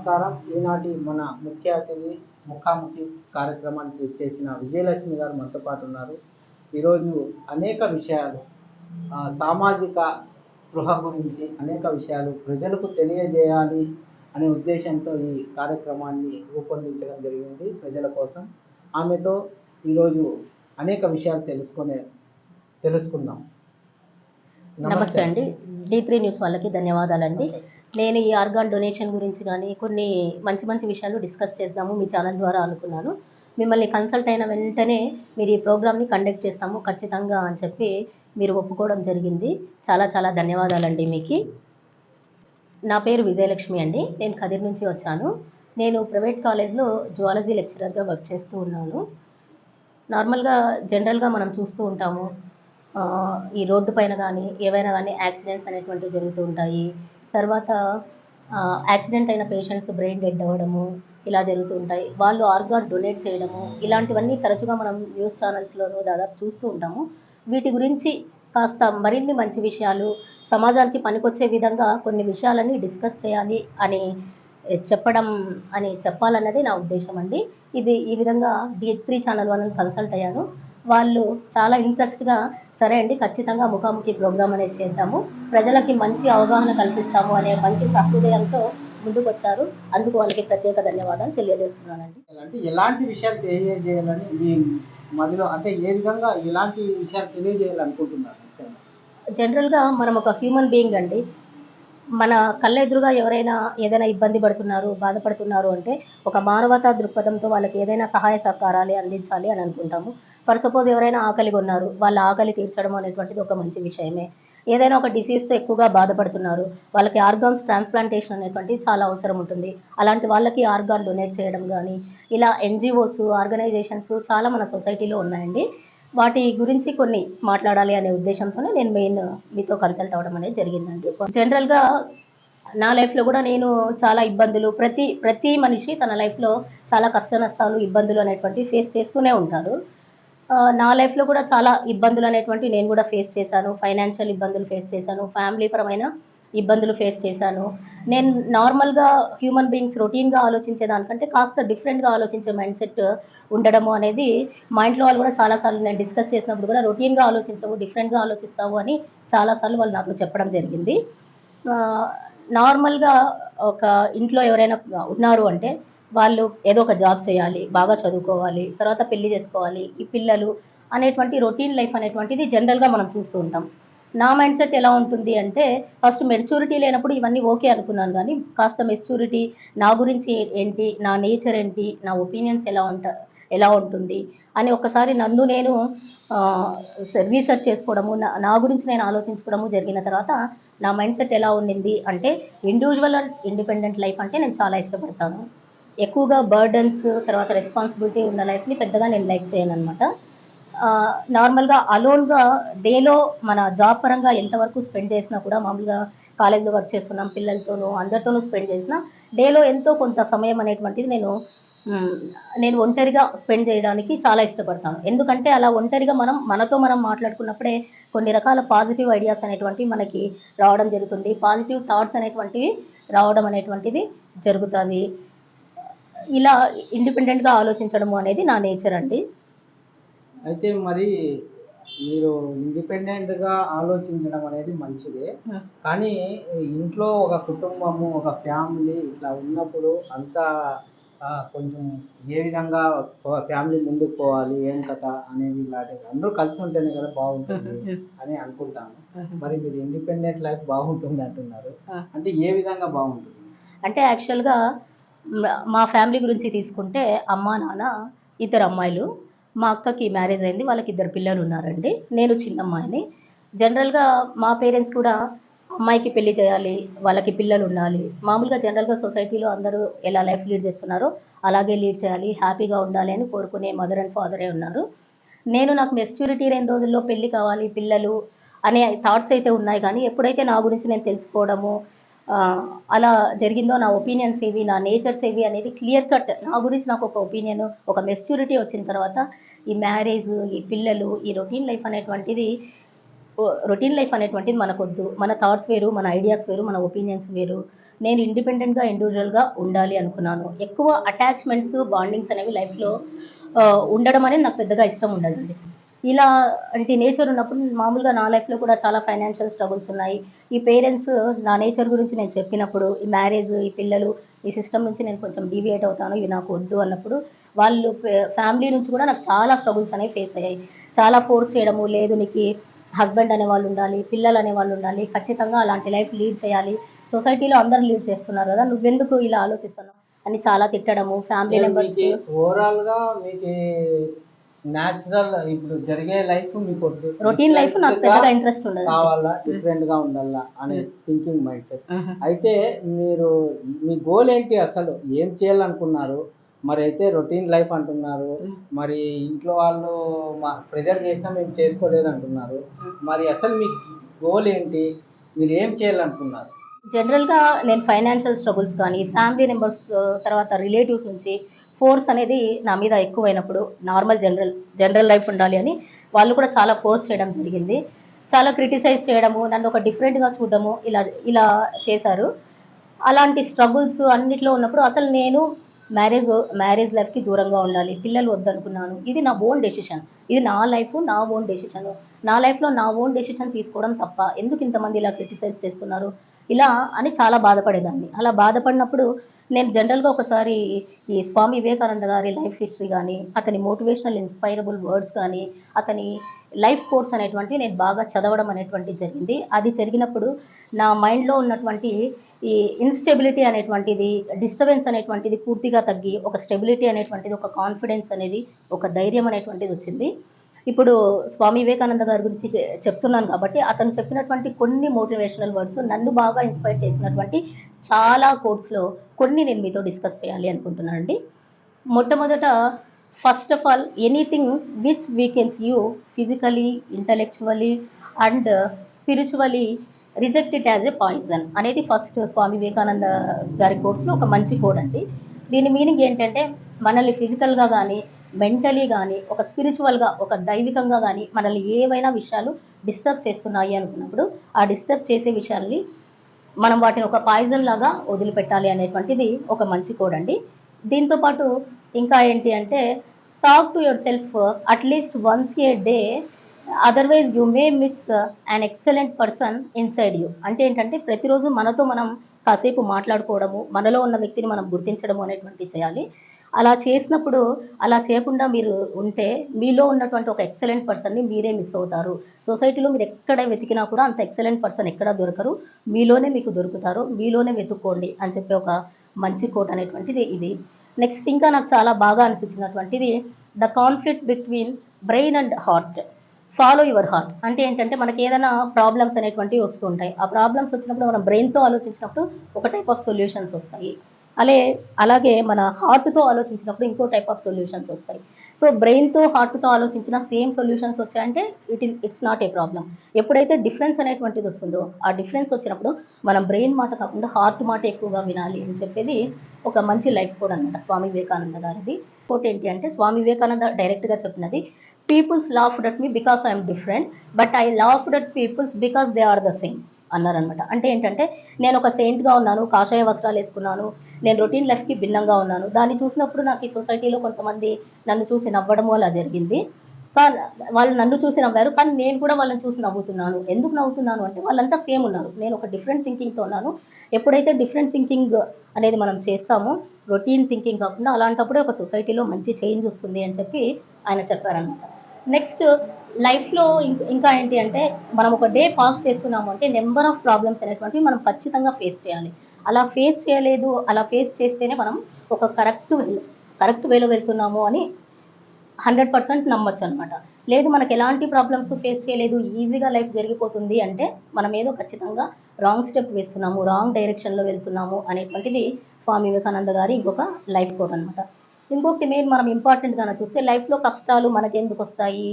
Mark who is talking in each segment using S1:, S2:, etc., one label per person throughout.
S1: నమస్కారం. ఈనాటి మన ముఖ్య అతిథి ముఖాముఖి కార్యక్రమానికి చేసిన విజయలక్ష్మి గారు మనతో పాటు ఉన్నారు. ఈరోజు అనేక విషయాలు సామాజిక స్పృహ గురించి అనేక విషయాలు ప్రజలకు తెలియజేయాలి అనే ఉద్దేశంతో ఈ కార్యక్రమాన్ని రూపొందించడం జరిగింది ప్రజల కోసం. ఆమెతో ఈరోజు అనేక విషయాలు తెలుసుకునే తెలుసుకుందాం.
S2: నమస్తే అండి. డి త్రీ న్యూస్ వాళ్ళకి ధన్యవాదాలండి. నేను ఈ ఆర్గాన్ డొనేషన్ గురించి కానీ కొన్ని మంచి మంచి విషయాలు డిస్కస్ చేద్దాము మీ ఛానల్ ద్వారా అనుకున్నాను. మిమ్మల్ని కన్సల్ట్ అయిన వెంటనే మీరు ఈ ప్రోగ్రామ్ని కండక్ట్ చేస్తాము ఖచ్చితంగా అని చెప్పి మీరు ఒప్పుకోవడం జరిగింది. చాలా చాలా ధన్యవాదాలండి మీకు. నా పేరు విజయలక్ష్మి అండి. నేను కదిర్ నుంచి వచ్చాను. నేను ప్రైవేట్ కాలేజ్లో జువాలజీ లెక్చరర్గా వర్క్ చేస్తూ ఉన్నాను. నార్మల్గా జనరల్గా మనం చూస్తూ ఉంటాము ఈ రోడ్డు పైన కానీ ఏవైనా కానీ యాక్సిడెంట్స్ అనేటువంటివి జరుగుతూ ఉంటాయి తర్వాత యాక్సిడెంట్ అయిన పేషెంట్స్ బ్రెయిన్ డెడ్ అవ్వడము ఇలా జరుగుతూ ఉంటాయి వాళ్ళు ఆర్గాన్ డొనేట్ చేయడము ఇలాంటివన్నీ తరచుగా మనం న్యూస్ ఛానల్స్లోనూ దాదాపు చూస్తూ ఉంటాము. వీటి గురించి కాస్త మరిన్ని మంచి విషయాలు సమాజానికి పనికొచ్చే విధంగా కొన్ని విషయాలన్నీ డిస్కస్ చేయాలి అని చెప్పడం అని చెప్పాలన్నది నా ఉద్దేశం అండి. ఇది ఈ విధంగా డి త్రీ ఛానల్ వాళ్ళని కన్సల్ట్ అయ్యాను. వాళ్ళు చాలా ఇంట్రెస్ట్గా సరే అండి ఖచ్చితంగా ముఖాముఖి ప్రోగ్రామ్ అనేది చేద్దాము. ప్రజలకి మంచి అవగాహన కల్పిస్తాము అనే మంచి సహృదయంతో ముందుకు వచ్చారు అందుకు వాళ్ళకి ప్రత్యేక ధన్యవాదాలు తెలియజేస్తున్నానండి.
S1: అంటే ఎలాంటి విషయాలు తెలియజేయాలని మీ మదిలో అంటే ఏ విధంగా ఎలాంటి విషయాలు తెలియజేయాలనుకుంటున్నారు?
S2: జనరల్గా మనం ఒక హ్యూమన్ బీయింగ్ అండి. మన కళ్ళ ఎదురుగా ఎవరైనా ఏదైనా ఇబ్బంది పడుతున్నారు బాధపడుతున్నారు అంటే ఒక మానవతా దృక్పథంతో వాళ్ళకి ఏదైనా సహాయ సహకారాలు అందించాలి అని అనుకుంటాము. ఫర్ సపోజ్ ఎవరైనా ఆకలిగా ఉన్నారు వాళ్ళ ఆకలి తీర్చడం అనేటువంటిది ఒక మంచి విషయమే. ఏదైనా ఒక డిసీజ్తో ఎక్కువగా బాధపడుతున్నారు వాళ్ళకి ఆర్గాన్స్ ట్రాన్స్ప్లాంటేషన్ అనేటువంటిది చాలా అవసరం ఉంటుంది. అలాంటి వాళ్ళకి ఆర్గాన్ డొనేట్ చేయడం కానీ ఇలా ఎన్జిఓస్ ఆర్గనైజేషన్స్ చాలా మన సొసైటీలో ఉన్నాయండి. వాటి గురించి కొన్ని మాట్లాడాలి అనే ఉద్దేశంతోనే నేను మెయిన్ మీతో కన్సల్ట్ అవ్వడం అనేది జరిగిందండి. జనరల్గా నా లైఫ్లో కూడా నేను చాలా ఇబ్బందులు ప్రతి ప్రతి మనిషి తన లైఫ్లో చాలా కష్ట నష్టాలు ఇబ్బందులు అనేటువంటివి ఫేస్ చేస్తూనే ఉంటారు. నా లైఫ్లో కూడా చాలా ఇబ్బందులు అనేటువంటి నేను కూడా ఫేస్ చేశాను. ఫైనాన్షియల్ ఇబ్బందులు ఫేస్ చేశాను. ఫ్యామిలీ పరమైన ఇబ్బందులు ఫేస్ చేశాను. నేను నార్మల్గా హ్యూమన్ బీయింగ్స్ రొటీన్గా ఆలోచించే దానికంటే కాస్త డిఫరెంట్గా ఆలోచించే మైండ్ సెట్ ఉండడము అనేది మా ఇంట్లో వాళ్ళు కూడా చాలాసార్లు నేను డిస్కస్ చేసినప్పుడు కూడా రొటీన్గా ఆలోచించవు డిఫరెంట్గా ఆలోచిస్తావు అని చాలాసార్లు వాళ్ళు నాకు చెప్పడం జరిగింది. నార్మల్గా ఒక ఇంట్లో ఎవరైనా ఉన్నారు అంటే వాళ్ళు ఏదో ఒక జాబ్ చేయాలి బాగా చదువుకోవాలి తర్వాత పెళ్ళి చేసుకోవాలి ఈ పిల్లలు అనేటువంటి రొటీన్ లైఫ్ అనేటువంటిది జనరల్గా మనం చూస్తూ ఉంటాం. నా మైండ్ సెట్ ఎలా ఉంటుంది అంటే ఫస్ట్ మెచ్యూరిటీ లేనప్పుడు ఇవన్నీ ఓకే అనుకున్నాను కానీ కాస్త మెచ్యూరిటీ నా గురించి ఏంటి నా నేచర్ ఏంటి నా ఒపీనియన్స్ ఎలా ఉంట ఎలా ఉంటుంది అని ఒకసారి నన్ను నేను రీసెర్చ్ చేసుకోవడము నా నా గురించి నేను ఆలోచించుకోవడము జరిగిన తర్వాత నా మైండ్ సెట్ ఎలా ఉండింది అంటే ఇండివిజువల్ అండ్ ఇండిపెండెంట్ లైఫ్ అంటే నేను చాలా ఇష్టపడతాను. ఎక్కువగా బర్డన్స్ తర్వాత రెస్పాన్సిబిలిటీ ఉన్న లైఫ్ని పెద్దగా నేను లైక్ చేయను అనమాట నార్మల్గా అలోన్గా డేలో మన జాబ్ పరంగా ఎంతవరకు స్పెండ్ చేసినా కూడా మామూలుగా కాలేజ్లో వర్క్ చేస్తున్నాం పిల్లలతోనూ అందరితోనూ స్పెండ్ చేసిన డేలో ఎంతో కొంత సమయం అనేటువంటిది నేను నేను ఒంటరిగా స్పెండ్ చేయడానికి చాలా ఇష్టపడతాను. ఎందుకంటే అలా ఒంటరిగా మనం మనతో మనం మాట్లాడుకున్నప్పుడే కొన్ని రకాల పాజిటివ్ ఐడియాస్ అనేటువంటివి మనకి రావడం జరుగుతుంది. పాజిటివ్ థాట్స్ అనేటువంటివి రావడం అనేటువంటిది జరుగుతుంది. ఇలా ఇండిపెండెంట్గా ఆలోచించడము అనేది నా నేచర్ అండి.
S1: అయితే మరి మీరు ఇండిపెండెంట్గా ఆలోచించడం అనేది మంచిదే. కానీ ఇంట్లో ఒక కుటుంబము ఒక ఫ్యామిలీ ఇట్లా ఉన్నప్పుడు అంతా కొంచెం ఏ విధంగా ఫ్యామిలీ ముందుకు పోవాలి ఏం కథ అనేది ఇలాంటివి అందరూ కలిసి ఉంటేనే కదా బాగుంటుంది అని అనుకుంటాను మరి మీరు ఇండిపెండెంట్ లైఫ్ బాగుంటుంది అంటున్నారు. అంటే ఏ విధంగా బాగుంటుంది?
S2: అంటే యాక్చువల్గా మా ఫ్యామిలీ గురించి తీసుకుంటే అమ్మ నాన్న ఇద్దరు అమ్మాయిలు. మా అక్కకి మ్యారేజ్ అయింది వాళ్ళకి ఇద్దరు పిల్లలు ఉన్నారండి. నేను చిన్న అమ్మాయిని. జనరల్గా మా పేరెంట్స్ కూడా అమ్మాయికి పెళ్ళి చేయాలి వాళ్ళకి పిల్లలు ఉండాలి. మామూలుగా జనరల్గా సొసైటీలో అందరూ ఎలా లైఫ్ లీడ్ చేస్తున్నారో అలాగే లీడ్ చేయాలి హ్యాపీగా ఉండాలి అని కోరుకునే మదర్ అండ్ ఫాదరే ఉన్నారు. నేను నాకు మెచ్యూరిటీ రెండు రోజుల్లో పెళ్ళి కావాలి పిల్లలు అనే థాట్స్ అయితే ఉన్నాయి. కానీ ఎప్పుడైతే నా గురించి నేను తెలుసుకోవడము అలా జరిగిందో నా ఒపీనియన్స్ ఏవి నా నేచర్స్ ఏవి అనేది క్లియర్ కట్ నా గురించి నాకు ఒక ఒపీనియన్ ఒక మెచ్యూరిటీ వచ్చిన తర్వాత ఈ మ్యారేజ్ ఈ పిల్లలు ఈ రొటీన్ లైఫ్ అనేటువంటిది రొటీన్ లైఫ్ అనేటువంటిది మనకొద్దు. మన థాట్స్ వేరు మన ఐడియాస్ వేరు మన ఒపీనియన్స్ వేరు. నేను ఇండిపెండెంట్గా ఇండివిజువల్గా ఉండాలి అనుకున్నాను. ఎక్కువ అటాచ్మెంట్స్ బాండింగ్స్ అనేవి లైఫ్లో ఉండడం అనేది నాకు పెద్దగా ఇష్టం ఉండదండి. ఇలా అంటే నేచర్ ఉన్నప్పుడు మామూలుగా నా లైఫ్లో కూడా చాలా ఫైనాన్షియల్ స్ట్రగుల్స్ ఉన్నాయి. ఈ పేరెంట్స్ నా నేచర్ గురించి నేను చెప్పినప్పుడు ఈ మ్యారేజ్ ఈ పిల్లలు ఈ సిస్టమ్ నుంచి నేను కొంచెం డీవియేట్ అవుతాను ఇవి నాకు వద్దు అన్నప్పుడు వాళ్ళు ఫ్యామిలీ నుంచి కూడా నాకు చాలా స్ట్రగుల్స్ అనేవి ఫేస్ అయ్యాయి. చాలా ఫోర్స్ చేయడము లేదు నీకు హస్బెండ్ అనే వాళ్ళు ఉండాలి పిల్లలు అనే వాళ్ళు ఉండాలి ఖచ్చితంగా అలాంటి లైఫ్ లీడ్ చేయాలి. సొసైటీలో అందరు లీడ్ చేస్తున్నారు కదా నువ్వెందుకు ఇలా ఆలోచిస్తున్నావు? అని చాలా తిట్టడము ఫ్యామిలీ మెంబర్స్
S1: ఓవరాల్గా మీకు న్యాచురల్ ఇప్పుడు జరిగే లైఫ్ మీకు వద్దు.
S2: రొటీన్ లైఫ్ నాకు పెద్దగా ఇంట్రెస్ట్ ఉండదు.
S1: కావాలా డిఫరెంట్గా ఉండాలా అనే థింకింగ్ మైండ్ సెట్ అయితే మీరు మీ గోల్ ఏంటి అసలు? ఏం చేయాలనుకున్నారు? మరి అయితే రొటీన్ లైఫ్ అంటున్నారు. మరి ఇంట్లో వాళ్ళు మా ప్రెజర్ చేసినా మేము చేసుకోలేదు అంటున్నారు. మరి అసలు మీ గోల్ ఏంటి? మీరు ఏం చేయాలనుకున్నారు?
S2: జనరల్గా నేను ఫైనాన్షియల్ స్ట్రగుల్స్ కానీ ఫ్యామిలీ మెంబర్స్ తర్వాత రిలేటివ్స్ నుంచి ఫోర్స్ అనేది నా మీద ఎక్కువైనప్పుడు నార్మల్ జనరల్ జనరల్ లైఫ్ ఉండాలి అని వాళ్ళు కూడా చాలా ఫోర్స్ చేయడం జరిగింది. చాలా క్రిటిసైజ్ చేయడము నన్ను ఒక డిఫరెంట్గా చూడడము ఇలా ఇలా చేశారు. అలాంటి స్ట్రగుల్స్ అన్నిట్లో ఉన్నప్పుడు అసలు నేను మ్యారేజ్ మ్యారేజ్ లైఫ్కి దూరంగా ఉండాలి పిల్లలు వద్దనుకున్నాను. ఇది నా ఓన్ డెసిషన్ ఇది నా లైఫ్ నా ఓన్ డెసిషన్ నా లైఫ్లో నా ఓన్ డెసిషన్ తీసుకోవడం తప్ప ఎందుకు ఇంతమంది ఇలా క్రిటిసైజ్ చేస్తున్నారు? ఇలా అని చాలా బాధపడేదాన్ని. అలా బాధపడినప్పుడు నేను జనరల్గా ఒకసారి ఈ స్వామి వివేకానంద గారి లైఫ్ హిస్టరీ కానీ అతని మోటివేషనల్ ఇన్స్పైరబుల్ వర్డ్స్ కానీ అతని లైఫ్ కోర్స్ అనేటువంటి నేను బాగా చదవడం అనేటువంటి జరిగింది. అది జరిగినప్పుడు నా మైండ్లో ఉన్నటువంటి ఈ ఇన్స్టెబిలిటీ అనేటువంటిది డిస్టర్బెన్స్ అనేటువంటిది పూర్తిగా తగ్గి ఒక స్టెబిలిటీ అనేటువంటిది ఒక కాన్ఫిడెన్స్ అనేది ఒక ధైర్యం అనేటువంటిది వచ్చింది. ఇప్పుడు స్వామి వివేకానంద గారి గురించి చెప్తున్నాను కాబట్టి అతను చెప్పినటువంటి కొన్ని మోటివేషనల్ వర్డ్స్ నన్ను బాగా ఇన్స్పైర్ చేసినటువంటి చాలా కోర్స్లో కొన్ని నేను మీతో డిస్కస్ చేయాలి అనుకుంటున్నానండి. మొట్టమొదట first of all anything which weakens you physically intellectually and spiritually reject it as a poison అనేది ఫస్ట్ స్వామి వివేకానంద గారి కోర్సులో ఒక మంచి కోడ్ అండి. దీని మీనింగ్ ఏంటంటే మనల్ని ఫిజికల్గా కానీ మెంటలీ కానీ ఒక స్పిరిచువల్గా ఒక దైవికంగా కానీ మనల్ని ఏవైనా విషయాలు డిస్టర్బ్ చేస్తున్నాయి అనుకున్నప్పుడు ఆ డిస్టర్బ్ చేసే విషయాల్ని మనం వాటిని ఒక పాయిజన్ లాగా వదిలిపెట్టాలి అనేటువంటిది ఒక మంచి కోడ్ అండి. దీంతో పాటు ఇంకా ఏంటి అంటే talk to yourself at least once a day otherwise you may miss an excellent person inside you అంటే ఏంటంటే ప్రతిరోజు మనతో మనం కాసేపు మాట్లాడుకోవడము మనలో ఉన్న వ్యక్తిని మనం గుర్తించడము అనేటువంటి చేయాలి. అలా చేసినప్పుడు అలా చేయకుండా మీరు ఉంటే మీలో ఉన్నటువంటి ఒక ఎక్సలెంట్ పర్సన్ని మీరే మిస్ అవుతారు. సొసైటీలో మీరు ఎక్కడ వెతికినా కూడా అంత ఎక్సలెంట్ పర్సన్ ఎక్కడ దొరకరు. మీలోనే మీకు దొరుకుతారు. మీలోనే వెతుక్కోండి అని చెప్పి ఒక మంచి కోట్ అనేటువంటిది ఇది. నెక్స్ట్ ఇంకా నాకు చాలా బాగా అనిపించినటువంటిది the conflict between brain and heart follow your heart అంటే ఏంటంటే మనకి ఏదైనా ప్రాబ్లమ్స్ అనేటువంటివి వస్తుంటాయి. ఆ ప్రాబ్లమ్స్ వచ్చినప్పుడు మనం బ్రెయిన్తో ఆలోచించినప్పుడు ఒక టైప్ ఆఫ్ సొల్యూషన్స్ వస్తాయి. అలే అలాగే మన హార్ట్తో ఆలోచించినప్పుడు ఇంకో టైప్ ఆఫ్ సొల్యూషన్స్ వస్తాయి. సో బ్రెయిన్తో హార్ట్తో ఆలోచించిన సేమ్ సొల్యూషన్స్ వచ్చాయంటే it is it's not a problem ఎప్పుడైతే డిఫరెన్స్ అనేటువంటిది వస్తుందో ఆ డిఫరెన్స్ వచ్చినప్పుడు మనం బ్రెయిన్ మాట కాకుండా హార్ట్ మాట ఎక్కువగా వినాలి అని చెప్పేది ఒక మంచి లైఫ్ కోడ్ అనమాట స్వామి వివేకానంద గారిది. కోట్ ఏంటి అంటే స్వామి వివేకానంద డైరెక్ట్గా చెప్పినది peoples laughed at me because I'm different but I laughed at peoples because they are the same అన్నారనమాట అంటే ఏంటంటే నేను ఒక సెయింట్గా ఉన్నాను కాషాయ వస్త్రాలు వేసుకున్నాను నేను రొటీన్ లైఫ్కి భిన్నంగా ఉన్నాను. దాన్ని చూసినప్పుడు నాకు ఈ సొసైటీలో కొంతమంది నన్ను చూసి నవ్వడం అలా జరిగింది. కానీ వాళ్ళు నన్ను చూసి నవ్వారు కానీ నేను కూడా వాళ్ళని చూసి నవ్వుతున్నాను. ఎందుకు నవ్వుతున్నాను అంటే వాళ్ళంతా సేమ్ ఉన్నారు. నేను ఒక డిఫరెంట్ థింకింగ్తో ఉన్నాను. ఎప్పుడైతే డిఫరెంట్ థింకింగ్ అనేది మనం చేస్తామో రొటీన్ థింకింగ్ కాకుండా అలాంటప్పుడే ఒక సొసైటీలో మంచి చేంజ్ వస్తుంది అని చెప్పి ఆయన చెప్పారనమాట నెక్స్ట్ లైఫ్లో ఇంకా ఏంటి అంటే మనం ఒక డే పాస్ చేస్తున్నాము అంటే నెంబర్ ఆఫ్ ప్రాబ్లమ్స్ అనేటువంటివి మనం ఖచ్చితంగా ఫేస్ చేయాలి. అలా ఫేస్ చేయలేదు అలా ఫేస్ చేస్తేనే మనం ఒక కరెక్ట్ కరెక్ట్ వేలో వెళ్తున్నాము అని హండ్రెడ్ పర్సెంట్ నమ్మొచ్చు అనమాట లేదు మనకు ఎలాంటి ప్రాబ్లమ్స్ ఫేస్ చేయలేదు ఈజీగా లైఫ్ జరిగిపోతుంది అంటే మనం ఏదో ఖచ్చితంగా రాంగ్ స్టెప్ వేస్తున్నాము రాంగ్ డైరెక్షన్లో వెళ్తున్నాము అనేటువంటిది స్వామి వివేకానంద గారి ఇంకొక లైఫ్ కోడ్ అనమాట ఇంకొకటి మెయిన్ మనం ఇంపార్టెంట్గా చూస్తే లైఫ్లో కష్టాలు మనకి ఎందుకు వస్తాయి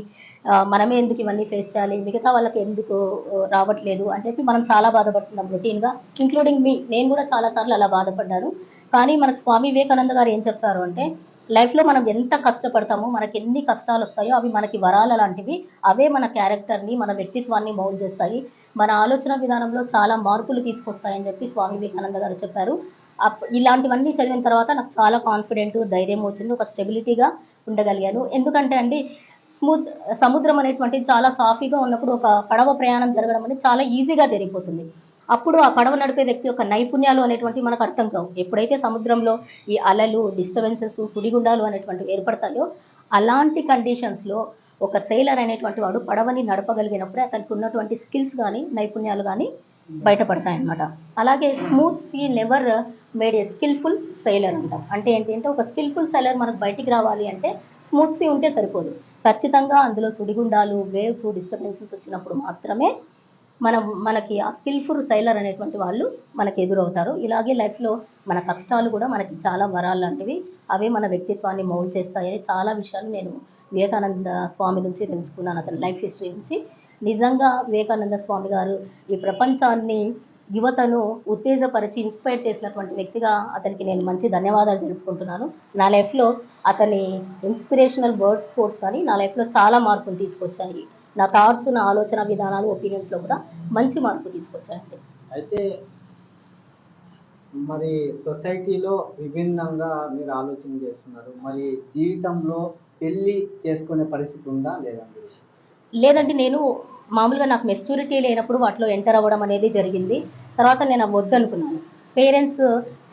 S2: మనమే ఎందుకు ఇవన్నీ ఫేస్ చేయాలి? మిగతా వాళ్ళకి ఎందుకు రావట్లేదు? అని చెప్పి మనం చాలా బాధపడుతున్నాం రొటీన్గా ఇంక్లూడింగ్ మీ నేను కూడా చాలాసార్లు అలా బాధపడ్డాను. కానీ మనకు స్వామి వివేకానంద గారు ఏం చెప్తారు అంటే లైఫ్లో మనం ఎంత కష్టపడతామో మనకి ఎన్ని కష్టాలు వస్తాయో అవి మనకి వరాల లాంటివి అవే మన క్యారెక్టర్ని మన వ్యక్తిత్వాన్ని మౌల్డ్ చేస్తాయి. మన ఆలోచన విధానంలో చాలా మార్పులు తీసుకొస్తాయని చెప్పి స్వామి వివేకానంద గారు చెప్పారు. ఇలాంటివన్నీ చదివిన తర్వాత నాకు చాలా కాన్ఫిడెంట్ ధైర్యం వచ్చింది. ఒక స్టెబిలిటీగా ఉండగలిగాను. ఎందుకంటే అండి స్మూత్ సముద్రం అనేటువంటిది చాలా సాఫీగా ఉన్నప్పుడు ఒక పడవ ప్రయాణం జరగడం అనేది చాలా ఈజీగా జరిగిపోతుంది. అప్పుడు ఆ పడవ నడిపే వ్యక్తి యొక్క నైపుణ్యాలు అనేటువంటివి మనకు అర్థం కావు. ఎప్పుడైతే సముద్రంలో ఈ అలలు డిస్టర్బెన్సెస్ సుడిగుండాలు అనేటువంటివి ఏర్పడతాయో అలాంటి కండిషన్స్లో ఒక సెయిలర్ అనేటువంటి వాడు పడవని నడపగలిగినప్పుడే అతనికి ఉన్నటువంటి స్కిల్స్ కానీ నైపుణ్యాలు కానీ బయటపడతాయి అన్నమాట అలాగే smooth sea never made a skillful sailor అంటాం. అంటే ఏంటి అంటే ఒక స్కిల్ఫుల్ సెయిలర్ మనకు బయటికి రావాలి అంటే స్మూత్ సీ ఉంటే సరిపోదు. ఖచ్చితంగా అందులో సుడిగుండాలు వేవ్స్ డిస్టర్బెన్సెస్ వచ్చినప్పుడు మాత్రమే మనం మనకి ఆ స్కిల్ఫుల్ సైలర్ అనేటువంటి వాళ్ళు మనకి ఎదురవుతారు. ఇలాగే లైఫ్లో మన కష్టాలు కూడా మనకి చాలా వరాలు లాంటివి అవే మన వ్యక్తిత్వాన్ని మౌల్డ్ చేస్తాయని చాలా విషయాలు నేను వివేకానంద స్వామి నుంచి తెలుసుకున్నాను. అతని లైఫ్ హిస్టరీ నుంచి నిజంగా వివేకానంద స్వామి గారు ఈ ప్రపంచాన్ని యువతను ఉత్తేజపరిచి ఇన్స్పైర్ చేసినటువంటి వ్యక్తిగా అతనికి నేను మంచి ధన్యవాదాలు జరుపుకుంటున్నాను నా లైఫ్లో అతని ఇన్స్పిరేషనల్ వర్డ్స్ కోర్స్ కానీ నా లైఫ్లో చాలా మార్పులు తీసుకొచ్చాయి. నా థాట్స్ నా ఆలోచన విధానాలు ఒపీనియన్స్లో కూడా మంచి మార్పు తీసుకొచ్చాయండి.
S1: అయితే మరి సొసైటీలో విభిన్నంగా మీరు ఆలోచన చేస్తున్నారు. మరి జీవితంలో పెళ్ళి చేసుకునే పరిస్థితి ఉందా లేదండి
S2: లేదంటే నేను మామూలుగా నాకు మెచ్యూరిటీ లేనప్పుడు వాటిలో ఎంటర్ అవ్వడం అనేది జరిగింది. తర్వాత నేను వద్దనుకున్నాను పేరెంట్స్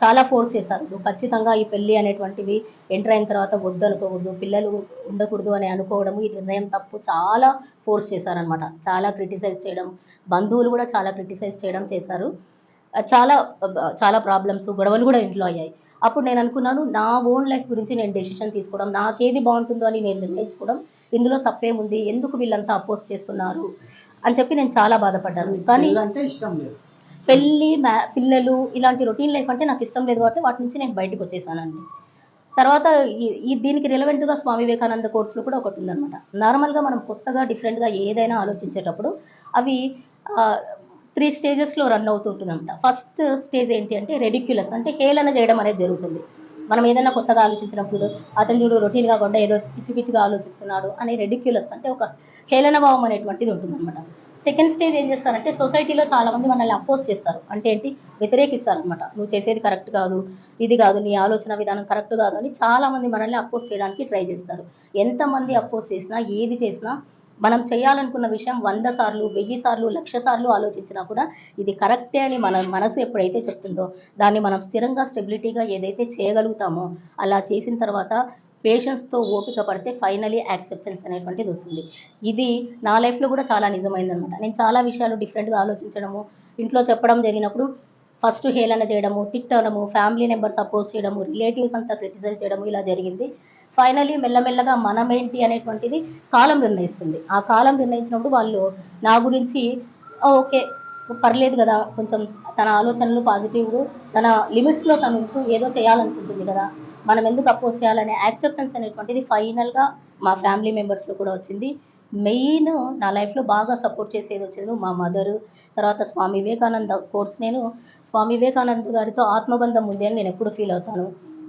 S2: చాలా ఫోర్స్ చేశారు. ఖచ్చితంగా ఈ పెళ్ళి అనేటువంటివి ఎంటర్ అయిన తర్వాత వద్దనుకోకూడదు పిల్లలు ఉండకూడదు అని అనుకోవడము ఈ నిర్ణయం తప్పు చాలా ఫోర్స్ చేశారనమాట చాలా క్రిటిసైజ్ చేయడం బంధువులు కూడా చాలా క్రిటిసైజ్ చేయడం చేశారు. చాలా చాలా ప్రాబ్లమ్స్ గొడవలు కూడా ఇంట్లో అయ్యాయి. అప్పుడు నేను అనుకున్నాను నా ఓన్ లైఫ్ గురించి నేను డెసిషన్ తీసుకోవడం నాకేది బాగుంటుందో అని నేను నిర్ణయించుకోవడం ఇందులో తప్పేముంది? ఎందుకు వీళ్ళంతా అపోజ్ చేస్తున్నారు? అని చెప్పి నేను చాలా బాధపడ్డాను. కానీ
S1: పెళ్ళి అంటే ఇష్టం లేదు.
S2: పెళ్ళి మ్యా పిల్లలు ఇలాంటి రొటీన్ లైఫ్ అంటే నాకు ఇష్టం లేదు కాబట్టి వాటి నుంచి నేను బయటకు వచ్చేసానండి. తర్వాత ఈ- ఈ దీనికి రిలవెంట్గా స్వామి వివేకానంద కోర్సులో కూడా ఒకటి ఉందన్నమాట. నార్మల్గా మనం కొత్తగా డిఫరెంట్గా ఏదైనా ఆలోచించేటప్పుడు అవి త్రీ స్టేజెస్లో రన్ అవుతుంటుందన్నమాట ఫస్ట్ స్టేజ్ ఏంటి అంటే రెడిక్యులస్ అంటే హేళన చేయడం అనేది జరుగుతుంది. మనం ఏదైనా కొత్తగా ఆలోచించినప్పుడు అతను చూడు రొటీన్గా కాకుండా ఏదో పిచ్చి పిచ్చిగా ఆలోచిస్తున్నాడు అని రెడిక్యులస్ అంటే ఒక హేళనభావం అనేటువంటిది అనేటువంటిది ఉంటుందన్నమాట. సెకండ్ స్టేజ్ ఏం చేస్తారంటే సొసైటీలో చాలా మంది మనల్ని అపోజ్ చేస్తారు. అంటే ఏంటి? వ్యతిరేకిస్తారు అనమాట నువ్వు చేసేది కరెక్ట్ కాదు ఇది కాదు నీ ఆలోచన విధానం కరెక్ట్ కాదు అని చాలామంది మనల్ని అపోజ్ చేయడానికి ట్రై చేస్తారు. ఎంతమంది అపోజ్ చేసినా ఏది చేసినా మనం చేయాలనుకున్న విషయం వంద సార్లు వెయ్యి సార్లు లక్ష సార్లు ఆలోచించినా కూడా ఇది కరెక్టే అని మన మనసు ఎప్పుడైతే చెప్తుందో దాన్ని మనం స్థిరంగా స్టెబిలిటీగా ఏదైతే చేయగలుగుతామో అలా చేసిన తర్వాత పేషెన్స్తో ఓపిక పడితే ఫైనలీ యాక్సెప్టెన్స్ అనేటువంటిది వస్తుంది. ఇది నా లైఫ్లో కూడా చాలా నిజమైందనమాట. నేను చాలా విషయాలు డిఫరెంట్గా ఆలోచించడము ఇంట్లో చెప్పడం జరిగినప్పుడు ఫస్ట్ హేళన చేయడము తిట్టడము ఫ్యామిలీ నెంబర్ అపోజ్ చేయడము రిలేటివ్స్ అంతా క్రిటిసైజ్ చేయడము ఇలా జరిగింది. ఫైనలీ మెల్లమెల్లగా మనం ఏంటి అనేటువంటిది కాలం నిర్ణయిస్తుంది. ఆ కాలం నిర్ణయించినప్పుడు వాళ్ళు నా గురించి ఓకే పర్లేదు కదా కొంచెం తన ఆలోచనలు పాజిటివ్ తన లిమిట్స్లో తను ఏదో చేయాలనుకుంటుంది కదా మనం ఎందుకు అపోజ్ చేయాలనే యాక్సెప్టెన్స్ అనేటువంటిది ఫైనల్గా మా ఫ్యామిలీ మెంబర్స్లో కూడా వచ్చింది. మెయిన్ నా లైఫ్లో బాగా సపోర్ట్ చేసేది వచ్చేది మా మదరు తర్వాత స్వామి వివేకానంద కోర్స్ నేను స్వామి వివేకానంద గారితో ఆత్మబంధం ఉంది అని నేను ఎప్పుడు ఫీల్ అవుతాను.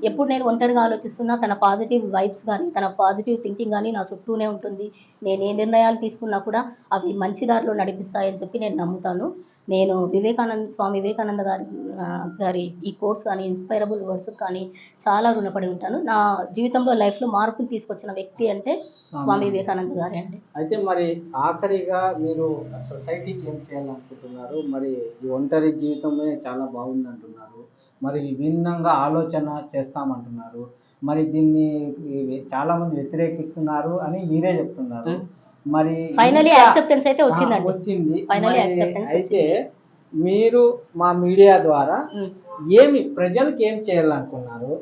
S2: ఎప్పుడు నేను ఒంటరిగా ఆలోచిస్తున్నా తన పాజిటివ్ వైబ్స్ కానీ తన పాజిటివ్ థింకింగ్ కానీ నా చుట్టూనే ఉంటుంది. నేను ఏ నిర్ణయాలు తీసుకున్నా కూడా అవి మంచి దారిలో నడిపిస్తాయని చెప్పి నేను నమ్ముతాను. నేను వివేకానంద స్వామి వివేకానంద గారి గారి ఈ కోర్స్ కానీ ఇన్స్పైరబుల్ వర్డ్స్ కానీ చాలా రుణపడి ఉంటాను. నా జీవితంలో లైఫ్లో మార్పులు తీసుకొచ్చిన వ్యక్తి అంటే స్వామి వివేకానంద గారే అండి.
S1: అయితే మరి ఆఖరిగా మీరు సొసైటీకి ఏం చేయాలనుకుంటున్నారు? మరి ఈ ఒంటరి జీవితమే చాలా బాగుంది అంటున్నారు మరి విభిన్నంగా ఆలోచన చేస్తామంటున్నారు. మరి దీన్ని ఈ చాలా మంది వ్యతిరేకిస్తున్నారు అని మీరే చెప్తున్నారు. మరి
S2: ఫైనలీ
S1: ఇంకా-
S2: యాక్సెప్టెన్స్ అయితే
S1: ఆ,
S2: వచ్చిందండి
S1: వచ్చింది అయితే మీరు మా మీడియా ద్వారా. ఏమి ప్రజలకు ఏం చేయాలనుకున్నారు?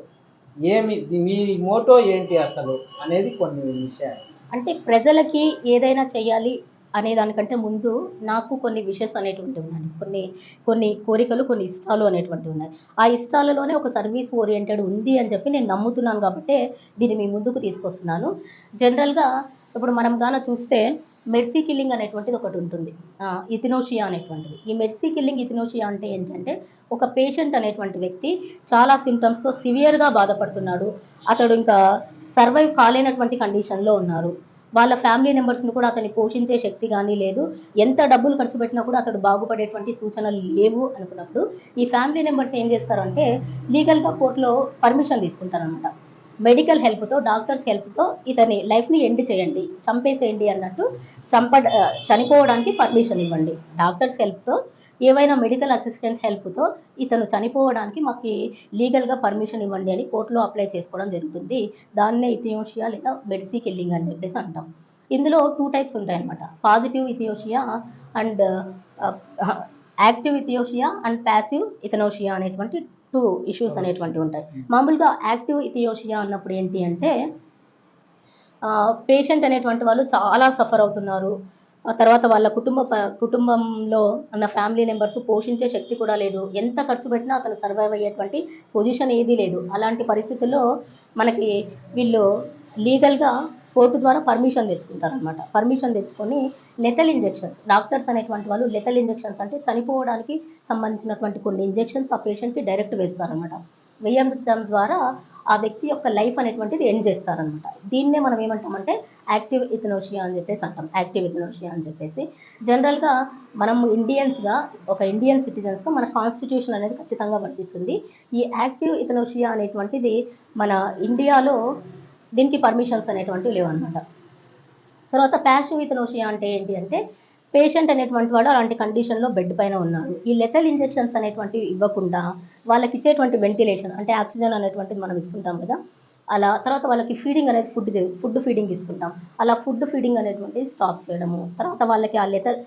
S1: ఏమి మీ మోటో ఏంటి అసలు? అనేది కొన్ని విషయాలు.
S2: అంటే ప్రజలకి ఏదైనా చేయాలి అనే దానికంటే ముందు నాకు కొన్ని విషెస్ అనేటువంటి ఉన్నాయి. కొన్ని కొన్ని కోరికలు కొన్ని ఇష్టాలు అనేటువంటి ఉన్నాయి. ఆ ఇష్టాలలోనే ఒక సర్వీస్ ఓరియంటెడ్ ఉంది అని చెప్పి నేను నమ్ముతున్నాను కాబట్టి దీన్ని మీ ముందుకు తీసుకొస్తున్నాను. జనరల్గా ఇప్పుడు మనం గాన చూస్తే మెర్సీ కిల్లింగ్ అనేటువంటిది ఒకటి ఉంటుంది. ఇథినోషియా అనేటువంటిది. ఈ మెర్సీ కిల్లింగ్ ఇథినోషియా అంటే ఏంటంటే ఒక పేషెంట్ అనేటువంటి వ్యక్తి చాలా సిమ్టమ్స్తో సివియర్గా బాధపడుతున్నాడు. అతడు ఇంకా సర్వైవ్ కాలేనటువంటి కండిషన్లో ఉన్నారు. వాళ్ళ ఫ్యామిలీ మెంబర్స్ని కూడా అతన్ని పోషించే శక్తి కానీ లేదు. ఎంత డబ్బులు ఖర్చు పెట్టినా కూడా అతడు బాగుపడేటువంటి సూచనలు లేవు అనుకున్నప్పుడు ఈ ఫ్యామిలీ మెంబర్స్ ఏం చేస్తారంటే లీగల్గా కోర్టులో పర్మిషన్ తీసుకుంటారనమాట మెడికల్ హెల్ప్తో డాక్టర్స్ హెల్ప్తో ఇతని లైఫ్ని ఎండ్ చేయండి. చంపేసేయండి అన్నట్టు చంప చనిపోవడానికి పర్మిషన్ ఇవ్వండి. డాక్టర్స్ హెల్ప్తో ఏవైనా మెడికల్ అసిస్టెంట్ హెల్ప్తో ఇతను చనిపోవడానికి మాకు లీగల్గా పర్మిషన్ ఇవ్వండి అని కోర్టులో అప్లై చేసుకోవడం జరుగుతుంది. దాన్నే ఇథియోషియా లేదా మెడ్సీ కిల్లింగ్ అని చెప్పేసి అంటాం. ఇందులో టూ టైప్స్ ఉంటాయన్నమాట. Positive euthanasia and active euthanasia and passive euthanasia అనేటువంటి టూ ఇష్యూస్ అనేటువంటివి ఉంటాయి. మామూలుగా యాక్టివ్ ఇథియోషియా అన్నప్పుడు ఏంటి అంటే పేషెంట్ అనేటువంటి వాళ్ళు చాలా సఫర్ అవుతున్నారు. తర్వాత వాళ్ళ కుటుంబ ప- కుటుంబంలో ఉన్న ఫ్యామిలీ మెంబర్స్ పోషించే శక్తి కూడా లేదు. ఎంత ఖర్చు పెట్టినా అతను సర్వైవ్ అయ్యేటువంటి పొజిషన్ ఏదీ లేదు. అలాంటి పరిస్థితుల్లో మనకి వీళ్ళు లీగల్గా కోర్టు ద్వారా పర్మిషన్ తెచ్చుకుంటారనమాట పర్మిషన్ తెచ్చుకొని లెటల్ ఇంజెక్షన్స్ డాక్టర్స్ అనేటువంటి వాళ్ళు లెటల్ ఇంజెక్షన్స్ అంటే చనిపోవడానికి సంబంధించినటువంటి కొన్ని ఇంజెక్షన్స్ ఆ పేషెంట్కి డైరెక్ట్ వేస్తారనమాట వేయడం ద్వారా ఆ వ్యక్తి యొక్క లైఫ్ అనేటువంటిది ఎండ్ చేస్తారనమాట దీన్నే మనం ఏమంటామంటే యాక్టివ్ ఇథనోషియా అని చెప్పేసి అంటాం. యాక్టివ్ ఇథనోషియా అని చెప్పేసి. జనరల్గా మనం ఇండియన్స్గా ఒక ఇండియన్ సిటిజన్స్గా మన కాన్స్టిట్యూషన్ అనేది ఖచ్చితంగా వర్తిస్తుంది. ఈ యాక్టివ్ ఇథనోషియా అనేటువంటిది మన ఇండియాలో దీనికి పర్మిషన్స్ అనేటువంటివి లేవన్నమాట. తర్వాత ప్యాసివ్ ఇథనోషియా అంటే ఏంటి అంటే పేషెంట్ అనేటువంటి వాడు అలాంటి కండిషన్లో బెడ్ పైన ఉన్నాడు. ఈ లెటల్ ఇంజెక్షన్స్ అనేటువంటివి ఇవ్వకుండా వాళ్ళకి ఇచ్చేటువంటి వెంటిలేషన్ అంటే ఆక్సిజన్ అనేటువంటిది మనం ఇస్తుంటాం కదా అలా తర్వాత వాళ్ళకి ఫీడింగ్ అనేది ఫుడ్ ఫుడ్ ఫీడింగ్ ఇస్తుంటాం. అలా ఫుడ్ ఫీడింగ్ అనేటువంటిది స్టాప్ చేయడము. తర్వాత వాళ్ళకి ఆ లెటర్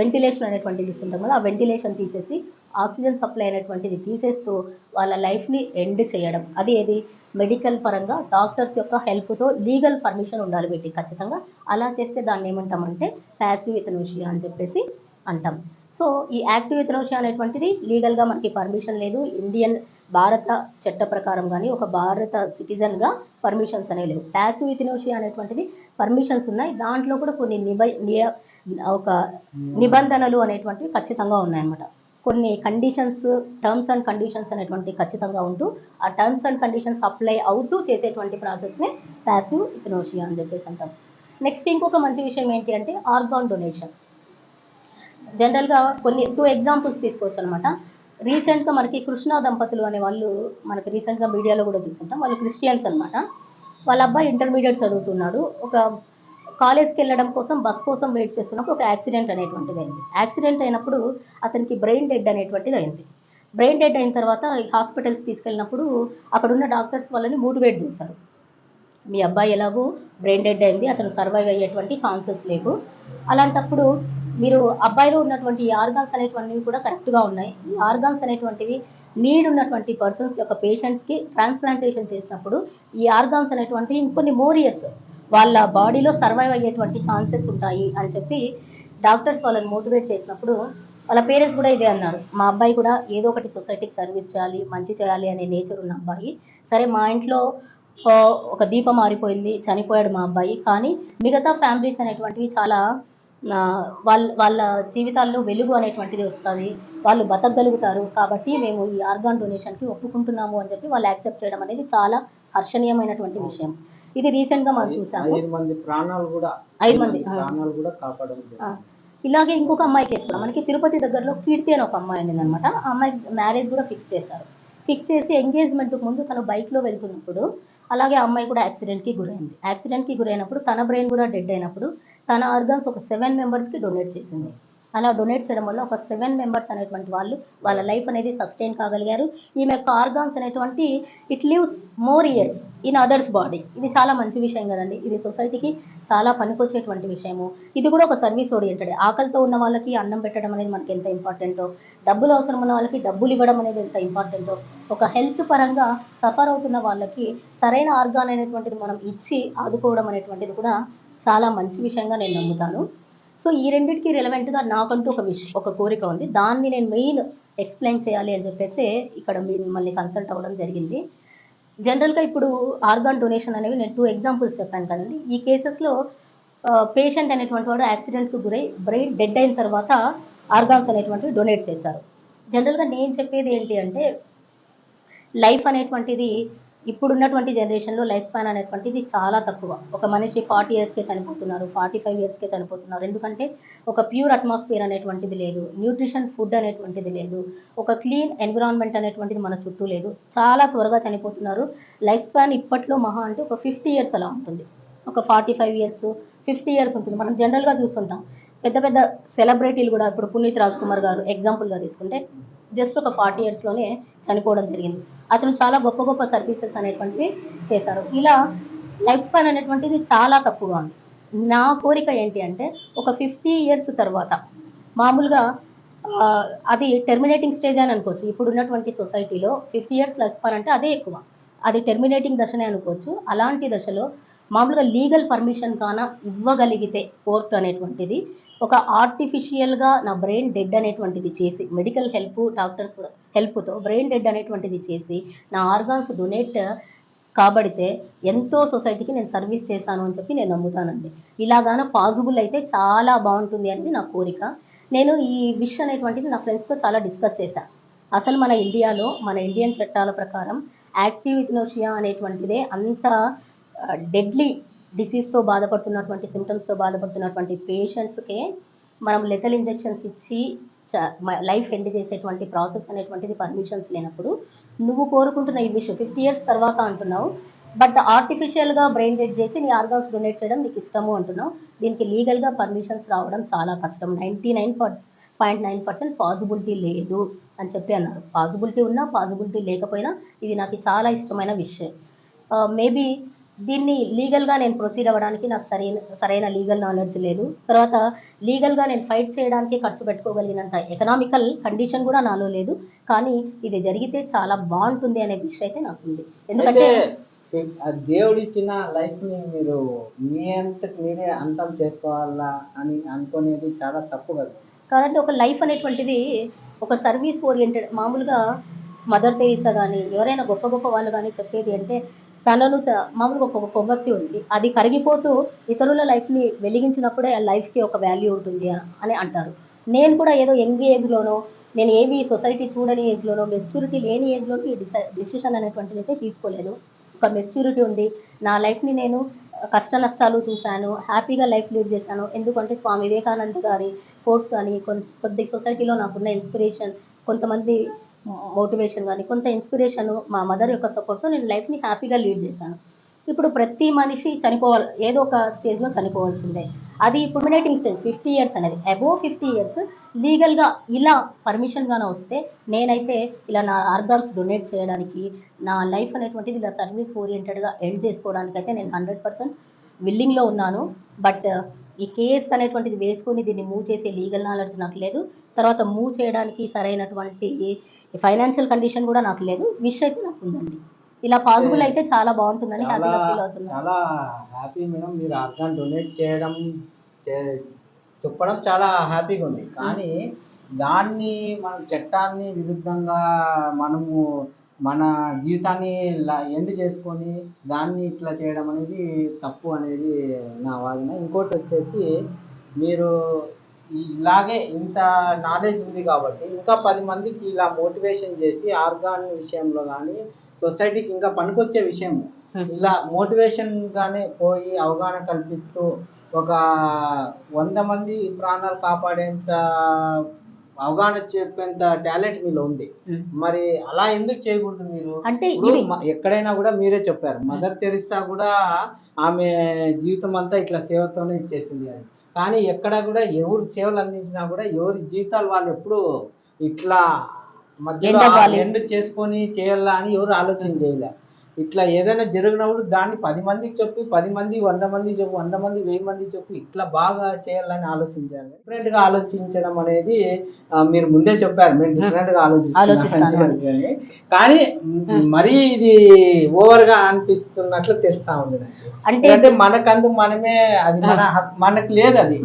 S2: వెంటిలేషన్ అనేటువంటిది ఇస్తుంటాం కదా ఆ వెంటిలేషన్ తీసేసి ఆక్సిజన్ సప్లై అనేటువంటిది తీసేస్తూ వాళ్ళ లైఫ్ని ఎండ్ చేయడం. అది ఏది? మెడికల్ పరంగా డాక్టర్స్ యొక్క హెల్ప్తో లీగల్ పర్మిషన్ ఉండాలి పెట్టి ఖచ్చితంగా. అలా చేస్తే దాన్ని ఏమంటామంటే ప్యాసివ్ ఇథనోషియా అని చెప్పేసి అంటాం. సో ఈ యాక్టివ్ ఇథనోషియా అనేటువంటిది లీగల్గా మనకి పర్మిషన్ లేదు. ఇండియన్ భారత చట్ట ప్రకారం కానీ ఒక భారత సిటిజన్గా పర్మిషన్స్ అనేవి లేవు. ప్యాసివ్ ఇథనోషియా అనేటువంటిది పర్మిషన్స్ ఉన్నాయి. దాంట్లో కూడా కొన్ని నిబ నియ- ఒక నిబంధనలు అనేటువంటివి ఖచ్చితంగా ఉన్నాయన్నమాట. కొన్ని కండిషన్స్ టర్మ్స్ అండ్ కండిషన్స్ అనేటువంటి ఖచ్చితంగా ఉంటూ ఆ టర్మ్స్ అండ్ కండిషన్స్ అప్లై అవుతూ చేసేటువంటి ప్రాసెస్నే ప్యాసివ్ ఇథనోషియా అని చెప్పేసి అంటాం. నెక్స్ట్ ఇంకొక మంచి విషయం ఏంటి అంటే ఆర్గాన్ డొనేషన్ జనరల్గా కొన్ని టూ ఎగ్జాంపుల్స్ తీసుకోవచ్చు అనమాట రీసెంట్గా మనకి కృష్ణ దంపతులు అనే వాళ్ళు మనకి రీసెంట్గా మీడియాలో కూడా చూస్తుంటాం. వాళ్ళు క్రిస్టియన్స్ అనమాట వాళ్ళ అబ్బాయి ఇంటర్మీడియట్ చదువుతున్నాడు. ఒక కాలేజ్కి వెళ్ళడం కోసం బస్ కోసం వెయిట్ చేస్తున్నప్పుడు ఒక యాక్సిడెంట్ అనేటువంటిది అయింది. యాక్సిడెంట్ అయినప్పుడు అతనికి బ్రెయిన్ డెడ్ అనేటువంటిది అయింది. బ్రెయిన్ డెడ్ అయిన తర్వాత హాస్పిటల్స్ తీసుకెళ్ళినప్పుడు అక్కడున్న డాక్టర్స్ వాళ్ళని మోటివేట్ చేశారు. మీ అబ్బాయి ఎలాగూ బ్రెయిన్ డెడ్ అయింది అతను సర్వైవ్ అయ్యేటువంటి ఛాన్సెస్ లేవు. అలాంటప్పుడు మీరు అబ్బాయిలో ఉన్నటువంటి ఆర్గాన్స్ అనేటువంటివి కూడా కరెక్ట్గా ఉన్నాయి. ఈ ఆర్గాన్స్ అనేటువంటివి నీడ్ ఉన్నటువంటి పర్సన్స్ యొక్క పేషెంట్స్కి ట్రాన్స్ప్లాంటేషన్ చేసినప్పుడు ఈ ఆర్గాన్స్ అనేటువంటివి ఇంకొన్ని మోర్ ఇయర్స్ వాళ్ళ బాడీలో సర్వైవ్ అయ్యేటువంటి ఛాన్సెస్ ఉంటాయి అని చెప్పి డాక్టర్స్ వాళ్ళని మోటివేట్ చేసినప్పుడు వాళ్ళ పేరెంట్స్ కూడా ఇదే అన్నారు. మా అబ్బాయి కూడా ఏదో ఒకటి సొసైటీకి సర్వీస్ చేయాలి మంచి చేయాలి అనే నేచర్ ఉన్న అబ్బాయి. సరే మా ఇంట్లో ఒక దీపం మారిపోయింది చనిపోయాడు మా అబ్బాయి. కానీ మిగతా ఫ్యామిలీస్ అనేటువంటివి చాలా వాళ్ళ వాళ్ళ జీవితాల్లో వెలుగు అనేటువంటిది వస్తుంది. వాళ్ళు బతకగలుగుతారు. కాబట్టి మేము ఈ ఆర్గాన్ డొనేషన్కి ఒప్పుకుంటున్నాము అని చెప్పి వాళ్ళు యాక్సెప్ట్ చేయడం అనేది చాలా హర్షణీయమైనటువంటి విషయం. ఇది రీసెంట్గా మనం చూసాము.
S1: ఐదు మంది ప్రాణాలు కూడా
S2: ఐదు మంది, ఆ.
S1: ప్రాణాలు కూడా కాపాడడం జరిగింది.
S2: ఆ, ఇలాగే ఇంకొక అమ్మాయి కేసు కూడా. మనకి తిరుపతి దగ్గరలో కీర్తి అని ఒక అమ్మాయి ఉంది అనమాట ఆ అమ్మాయి మ్యారేజ్ కూడా ఫిక్స్ చేశారు. ఫిక్స్ చేసి ఎంగేజ్మెంట్కి ముందు తను బైక్లో వెళ్తున్నప్పుడు అలాగే ఆ అమ్మాయి కూడా యాక్సిడెంట్కి గురైంది. యాక్సిడెంట్కి గురైనప్పుడు తన బ్రెయిన్ కూడా డెడ్ అయినప్పుడు తన ఆర్గన్స్ ఒక సెవెన్ మెంబర్స్కి డొనేట్ చేసింది. అలా డొనేట్ చేయడం వల్ల ఒక సెవెన్ మెంబర్స్ అనేటువంటి వాళ్ళు వాళ్ళ లైఫ్ అనేది సస్టైన్ కాగలిగారు. ఈమె యొక్క ఆర్గాన్స్ అనేటువంటి it lives more years in others body. ఇది చాలా మంచి విషయం కదండి. ఇది సొసైటీకి చాలా పనికొచ్చేటువంటి విషయము. ఇది కూడా ఒక సర్వీస్ ఓరియంటెడ్. ఆకలితో ఉన్న వాళ్ళకి అన్నం పెట్టడం అనేది మనకి ఎంత ఇంపార్టెంటో డబ్బులు అవసరం ఉన్న వాళ్ళకి డబ్బులు ఇవ్వడం అనేది ఎంత ఇంపార్టెంటో ఒక హెల్త్ పరంగా సఫర్ అవుతున్న వాళ్ళకి సరైన ఆర్గాన్ అనేటువంటిది మనం ఇచ్చి ఆదుకోవడం అనేటువంటిది కూడా చాలా మంచి విషయంగా నేను నమ్ముతాను. సో ఈ రెండింటికి రిలవెంట్గా నాకంటూ ఒక విషయం ఒక కోరిక ఉంది. దాన్ని నేను మెయిన్ ఎక్స్ప్లెయిన్ చేయాలి అని చెప్పేసి ఇక్కడ మిమ్మల్ని కన్సల్ట్ అవ్వడం జరిగింది. జనరల్గా ఇప్పుడు ఆర్గాన్ డొనేషన్ అనేవి నేను టూ ఎగ్జాంపుల్స్ చెప్పాను కదండి. ఈ కేసెస్లో పేషెంట్ అనేటువంటి వాడు యాక్సిడెంట్కు గురై బ్రెయిన్ డెడ్ అయిన తర్వాత ఆర్గాన్స్ అనేటువంటివి డొనేట్ చేశారు. జనరల్గా నేను చెప్పేది ఏంటి అంటే లైఫ్ అనేటువంటిది ఇప్పుడున్నటువంటి జనరేషన్లో లైఫ్ స్పాన్ అనేటువంటిది చాలా తక్కువ. ఒక మనిషి ఫార్టీ ఇయర్స్కే చనిపోతున్నారు ఫార్టీ ఫైవ్ ఇయర్స్కే చనిపోతున్నారు. ఎందుకంటే ఒక ప్యూర్ అట్మాస్ఫియర్ అనేటువంటిది లేదు న్యూట్రిషన్ ఫుడ్ అనేటువంటిది లేదు ఒక క్లీన్ ఎన్విరాన్మెంట్ అనేటువంటిది మన చుట్టూ లేదు. చాలా త్వరగా చనిపోతున్నారు. లైఫ్ స్పాన్ ఇప్పట్లో మహా అంటే ఒక ఫిఫ్టీ ఇయర్స్ అలా ఉంటుంది. ఒక forty five years fifty years ఉంటుంది. మనం జనరల్గా చూస్తుంటాం. పెద్ద పెద్ద సెలబ్రిటీలు కూడా ఇప్పుడు పునీత్ రాజ్ కుమార్ గారు ఎగ్జాంపుల్గా తీసుకుంటే జస్ట్ ఒక ఫార్టీ ఇయర్స్లోనే చనిపోవడం జరిగింది. అతను చాలా గొప్ప గొప్ప సర్వీసెస్ అనేటువంటివి చేశారు. ఇలా లైఫ్ స్పాన్ అనేటువంటిది చాలా తక్కువగా ఉంది. నా కోరిక ఏంటి అంటే ఒక ఫిఫ్టీ ఇయర్స్ తర్వాత మామూలుగా అది టెర్మినేటింగ్ స్టేజ్ అని అనుకోవచ్చు. ఇప్పుడు ఉన్నటువంటి సొసైటీలో ఫిఫ్టీ ఇయర్స్ లైఫ్ స్పాన్ అంటే అదే ఎక్కువ. అది టెర్మినేటింగ్ దశనే అనుకోవచ్చు. అలాంటి దశలో మామూలుగా లీగల్ పర్మిషన్ కాన ఇవ్వగలిగితే కోర్టు అనేటువంటిది ఒక ఆర్టిఫిషియల్గా నా బ్రెయిన్ డెడ్ అనేటువంటిది చేసి మెడికల్ హెల్ప్ డాక్టర్స్ హెల్ప్తో బ్రెయిన్ డెడ్ అనేటువంటిది చేసి నా ఆర్గాన్స్ డొనేట్ కాబడితే ఎంతో సొసైటీకి నేను సర్వీస్ చేశాను అని చెప్పి నేను నమ్ముతానండి. ఇలాగాన పాసిబుల్ అయితే చాలా బాగుంటుంది అనేది నా కోరిక. నేను ఈ విష్ అనేటువంటిది నా ఫ్రెండ్స్తో చాలా డిస్కస్ చేశాను అసలు మన ఇండియాలో మన ఇండియన్ చట్టాల ప్రకారం యాక్టివ్ ఇథినోషియా అనేటువంటిదే అంత డెడ్లీ డిసీజ్తో బాధపడుతున్నటువంటి సిమ్టమ్స్తో బాధపడుతున్నటువంటి పేషెంట్స్కే మనం లెతల్ ఇంజెక్షన్స్ ఇచ్చి లైఫ్ ఎండ్ చేసేటువంటి ప్రాసెస్ అనేటువంటిది పర్మిషన్స్ లేనప్పుడు నువ్వు కోరుకుంటున్న ఈ విషయం. ఫిఫ్టీ ఇయర్స్ తర్వాత అంటున్నావు బట్ ఆర్టిఫిషియల్గా బ్రెయిన్ డెడ్ చేసి నీ ఆర్గాన్స్ డొనేట్ చేయడం నీకు ఇష్టము అంటున్నావు. దీనికి లీగల్గా పర్మిషన్స్ రావడం చాలా కష్టం. Ninety nine point nine percent possibility లేదు అని చెప్పి అన్నారు. పాసిబిలిటీ ఉన్నా పాసిబిలిటీ లేకపోయినా ఇది నాకు చాలా ఇష్టమైన విషయం. Uh, మేబీ దీన్ని లీగల్గా నేను ప్రొసీడ్ అవ్వడానికి నాకు సరైన సరైన లీగల్ నాలెడ్జ్ లేదు. తర్వాత లీగల్గా నేను ఫైట్ చేయడానికి ఖర్చు పెట్టుకోగలిగినంత ఎకనామికల్ కండిషన్ కూడా నాలో లేదు. కానీ ఇది జరిగితే చాలా బాగుంటుంది అనే విషయం అయితే నాకు ఉంది. ఎందుకంటే
S1: దేవుడు ఇచ్చిన లైఫ్ని మీరు మీ అంతటి మీరే అంతం చేసుకోవాలా అని అనుకునేది చాలా తప్పు కదా?
S2: కాదంటే ఒక లైఫ్ అనేటువంటిది ఒక సర్వీస్ ఓరియంటెడ్ మామూలుగా మదర్ తెరీసా కానీ ఎవరైనా గొప్ప గొప్ప వాళ్ళు కానీ చెప్పేది అంటే తనను త- మామూలుగా ఒక కొవ్వొత్తి ఉంది. అది కరిగిపోతూ ఇతరుల లైఫ్ని వెలిగించినప్పుడే ఆ లైఫ్కి ఒక వాల్యూ ఉంటుంది అని అంటారు. నేను కూడా ఏదో యంగ్ ఏజ్లోనో నేను ఏవి సొసైటీ చూడని ఏజ్లోనో మెచ్యూరిటీ లేని ఏజ్లోనూ ఈ డిసై డిసిషన్ అనేటువంటిది అయితే తీసుకోలేదు. ఒక మెచ్యూరిటీ ఉంది. నా లైఫ్ని నేను కష్ట నష్టాలు చూశాను హ్యాపీగా లైఫ్ లీడ్ చేశాను. ఎందుకంటే స్వామి వివేకానంద గారి కోర్స్ కానీ కొన్ని కొద్ది సొసైటీలో నాకున్న ఇన్స్పిరేషన్ కొంతమంది మోటివేషన్ కానీ కొంత ఇన్స్పిరేషన్ మా మదర్ యొక్క సపోర్ట్తో నేను లైఫ్ని హ్యాపీగా లీడ్ చేశాను. ఇప్పుడు ప్రతి మనిషి చనిపోవాలి ఏదో ఒక స్టేజ్లో చనిపోవాల్సిందే. అది పర్మినేటింగ్ స్టేజ్ ఫిఫ్టీ ఇయర్స్ అనేది. అబోవ్ ఫిఫ్టీ ఇయర్స్ లీగల్గా ఇలా పర్మిషన్గానే వస్తే నేనైతే ఇలా నా ఆర్గాన్స్ డొనేట్ చేయడానికి నా లైఫ్ అనేటువంటిది ఇలా సర్వీస్ ఓరియంటెడ్గా ఎండ్ చేసుకోవడానికి అయితే నేను హండ్రెడ్ పర్సెంట్ విల్లింగ్లో ఉన్నాను. బట్ ఈ కేస్ అనేటువంటిది వేసుకొని దీన్ని మూవ్ చేసే లీగల్ నాలెడ్జ్ నాకు లేదు. తర్వాత మూవ్ చేయడానికి సరైనటువంటి ఫైనాన్షియల్ కండిషన్ కూడా నాకు లేదు. విష్ అయితే నాకు ఉందండి. ఇలా పాసిబుల్ అయితే చాలా బాగుంటుందని
S1: చాలా
S2: హ్యాపీగా ఫీల్ అవుతున్నాను
S1: చాలా హ్యాపీ మేడం మీరు ఆర్గాన్ డొనేట్ చేయడం చే- చెప్పడం చాలా హ్యాపీగా ఉంది. కానీ దాన్ని మనం చట్టాన్ని విరుద్ధంగా మనము మన జీవితాన్ని ఎండ్ చేసుకొని దాన్ని ఇట్లా చేయడం అనేది తప్పు అనేది నా వాదన. ఇంకోటి వచ్చేసి మీరు ఇలాగే ఇంత నాలెడ్జ్ ఉంది కాబట్టి ఇంకా పది మందికి ఇలా మోటివేషన్ చేసి ఆర్గాన్ విషయంలో కానీ సొసైటీకి ఇంకా పనికొచ్చే విషయం. ఇలా మోటివేషన్ గానే పోయి అవగాహన కల్పిస్తూ ఒక వంద మంది ప్రాణాలు కాపాడేంత అవగాహన చెప్పేంత టాలెంట్ మీలో ఉంది. మరి అలా ఎందుకు చేయకూడదు మీరు?
S2: అంటే
S1: ఎక్కడైనా కూడా మీరే చెప్పారు. మదర్ తెరిసా కూడా ఆమె జీవితం అంతా ఇట్లా సేవతోనే ఇచ్చేసింది అని. కానీ ఎక్కడ కూడా ఎవరు సేవలు అందించినా కూడా ఎవరి జీవితాలు వాళ్ళు ఎప్పుడు ఇట్లా మధ్యలో. ఎండ్ చేసుకొని చేయాలా అని ఎవరు ఆలోచన చేయలే ఇట్లా ఏదైనా జరిగినప్పుడు దాన్ని పది మందికి చెప్పి పది మంది వంద మంది చెప్పు వంద మంది వెయ్యి మంది చెప్పి ఇట్లా బాగా చేయాలని ఆలోచించాలి డిఫరెంట్గా ఆలోచించడం అనేది మీరు ముందే చెప్పారు మేము డిఫరెంట్గా
S2: ఆలోచిస్తాను.
S1: ఆలోచిస్తున్నాం అని. కానీ మరీ ఇది ఓవర్గా అనిపిస్తున్నట్లు తెలుస్తా ఉంది.
S2: అంటే
S1: మనకందు మనమే అది మన మనకు లేదు అది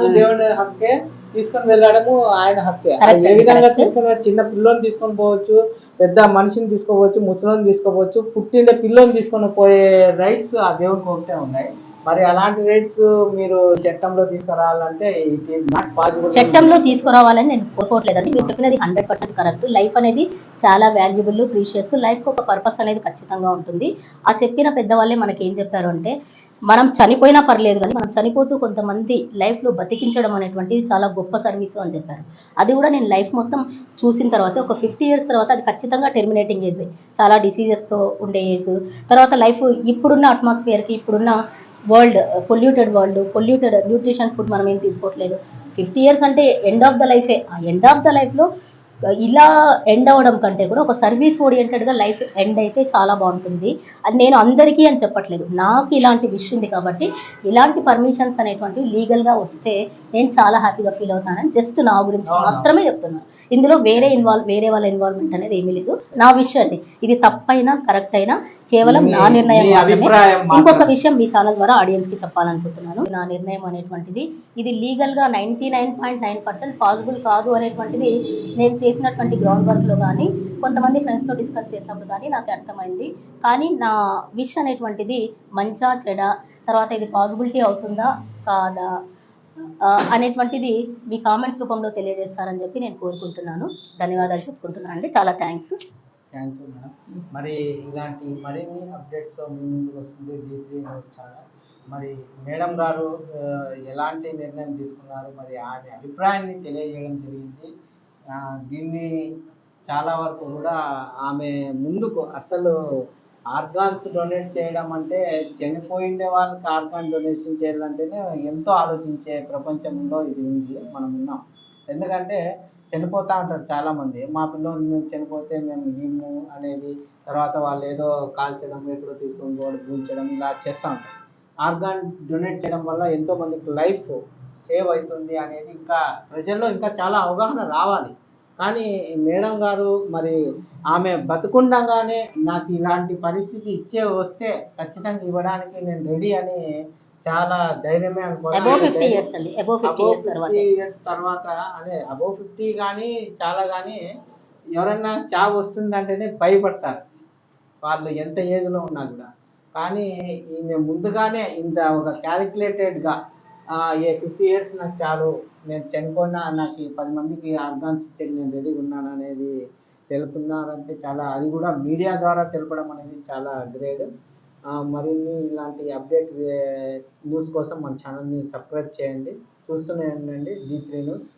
S2: ఉమ్.
S1: దేవుడి హక్కే తీసుకొని వెళ్ళడము ఆయన హక్కే. ఏ విధంగా. తీసుకొని చిన్న పిల్లోని తీసుకొని పోవచ్చు పెద్ద మనిషిని తీసుకోవచ్చు ముసలోని తీసుకోవచ్చు పుట్టిండే పిల్లోని తీసుకొని పోయే రైట్స్ ఆ దేవునికి ఒకటే ఉన్నాయి. మరి అలాంటి రైట్స్ మీరు చట్టంలో తీసుకురావాలంటే ఇట్ ఈస్ నాట్ పాసిబుల్
S2: చట్టంలో తీసుకురావాలని నేను కోరుకోవట్లేదండి. మీరు చెప్పినది హండ్రెడ్ పర్సెంట్ కరెక్ట్. లైఫ్ అనేది చాలా వాల్యుబుల్ ప్రీషియస్ లైఫ్కి ఒక పర్పస్ అనేది ఖచ్చితంగా ఉంటుంది. ఆ చెప్పిన పెద్దవాళ్ళే మనకి ఏం చెప్పారు అంటే మనం చనిపోయినా పర్లేదు కానీ మనం చనిపోతూ కొంతమంది లైఫ్లో బతికించడం అనేటువంటిది చాలా గొప్ప సర్వీసు అని చెప్పారు. అది కూడా నేను లైఫ్ మొత్తం చూసిన తర్వాత ఒక ఫిఫ్టీ ఇయర్స్ తర్వాత అది ఖచ్చితంగా టెర్మినేటింగ్ ఏజ్ చాలా డిసీజెస్తో ఉండే ఏజ్ తర్వాత లైఫ్ ఇప్పుడున్న అట్మాస్ఫియర్కి ఇప్పుడున్న world polluted world polluted nutrition food మనం ఏం తీసుకోవట్లేదు. ఫిఫ్టీ ఇయర్స్ అంటే ఎండ్ ఆఫ్ ద లైఫే ఆ ఎండ్ ఆఫ్ ద లైఫ్లో ఇలా ఎండ్ అవ్వడం కంటే కూడా ఒక సర్వీస్ ఓరియంటెడ్గా లైఫ్ ఎండ్ అయితే చాలా బాగుంటుంది. అది నేను అందరికీ అని చెప్పట్లేదు. నాకు ఇలాంటి విష్ ఉంది కాబట్టి ఇలాంటి పర్మిషన్స్ అనేటువంటివి లీగల్గా వస్తే నేను చాలా హ్యాపీగా ఫీల్ అవుతానని జస్ట్ నా గురించి. మాత్రమే చెప్తున్నాను ఇందులో వేరే ఇన్వాల్వ్ వేరే వాళ్ళ ఇన్వాల్వ్మెంట్ అనేది ఏమీ లేదు. నా విషయం అండి. ఇది తప్పైనా కరెక్ట్ అయినా కేవలం నా నిర్ణయం ఇంకొక. విషయం మీ ఛానల్ ద్వారా ఆడియన్స్కి చెప్పాలనుకుంటున్నాను. నా నిర్ణయం అనేటువంటిది ఇది లీగల్గా ninety nine point nine percent possible కాదు అనేటువంటిది నేను చేసినటువంటి గ్రౌండ్ వర్క్లో కానీ కొంతమంది ఫ్రెండ్స్తో డిస్కస్ చేసినప్పుడు కానీ నాకు అర్థమైంది. కానీ నా విష్ అనేటువంటిది మంచా చెడ తర్వాత ఇది పాసిబిలిటీ అవుతుందా కాదా అనేటువంటిది మీ కామెంట్స్ రూపంలో తెలియజేస్తారని చెప్పి నేను కోరుకుంటున్నాను. ధన్యవాదాలు చెప్పుకుంటున్నాను అండి. చాలా థ్యాంక్స్
S1: థ్యాంక్ యూ మేడం మరి ఇలాంటి మరిన్ని అప్డేట్స్ మీ ముందుకు వస్తుంది డీ త్రీ న్యూస్ ఛానల్ మరి మేడం గారు ఎలాంటి నిర్ణయం తీసుకున్నారు? మరి ఆమె అభిప్రాయాన్ని తెలియజేయడం జరిగింది. దీన్ని చాలా వరకు కూడా ఆమె ముందుకు అసలు ఆర్గాన్స్ డొనేట్ చేయడం అంటే చనిపోయిండే వాళ్ళకి ఆర్గాన్ డొనేషన్ చేయాలంటేనే ఎంతో ఆలోచించే ప్రపంచంలో ఇది ఉంది మనం ఉన్నాం. ఎందుకంటే చనిపోతూ ఉంటారు చాలామంది. మా పిల్లలు మేము చనిపోతే మేము జిమ్ అనేది తర్వాత వాళ్ళు ఏదో కాల్చడం ఎక్కడో తీసుకొని పోవడం పూల్చడం ఇలా చేస్తూ ఉంటారు. ఆర్గాన్ డొనేట్ చేయడం వల్ల ఎంతో మందికి లైఫ్ సేవ్ అవుతుంది అనేది ఇంకా ప్రజల్లో ఇంకా చాలా అవగాహన రావాలి. కానీ మేడం గారు మరి ఆమె బతుకుండగానే నాకు ఇలాంటి పరిస్థితి ఇచ్చే వస్తే ఖచ్చితంగా ఇవ్వడానికి నేను రెడీ అని చాలా ధైర్యమే
S2: అబౌవ్ ఫిఫ్టీ
S1: అనుకోవాలి
S2: ఇయర్స్ అండి. అబౌవ్ ఫిఫ్టీ ఇయర్స్ తర్వాత.
S1: ఇయర్స్ తర్వాత అదే అబౌవ్ ఫిఫ్టీ కానీ చాలా కానీ ఎవరన్నా చావు వస్తుందంటేనే భయపడతారు. వాళ్ళు ఎంత ఏజ్లో ఉన్నా కూడా. కానీ ఈమె ముందుగానే ఇంత ఒక క్యాలిక్యులేటెడ్గా ఏ ఫిఫ్టీ ఇయర్స్ నాకు చాలు నేను చనిపోయినా నాకు పది మందికి ఆర్గాన్స్ ఇచ్చే నేను రెడీగా ఉన్నాను అనేది తెలుపుతున్నారంటే చాలా అది కూడా మీడియా ద్వారా తెలపడం అనేది చాలా గ్రేట్ మరిన్ని ఇలాంటి అప్డేట్ న్యూస్ కోసం మన ఛానల్ని సబ్స్క్రైబ్ చేయండి. చూస్తూనే ఉండండి. D three news.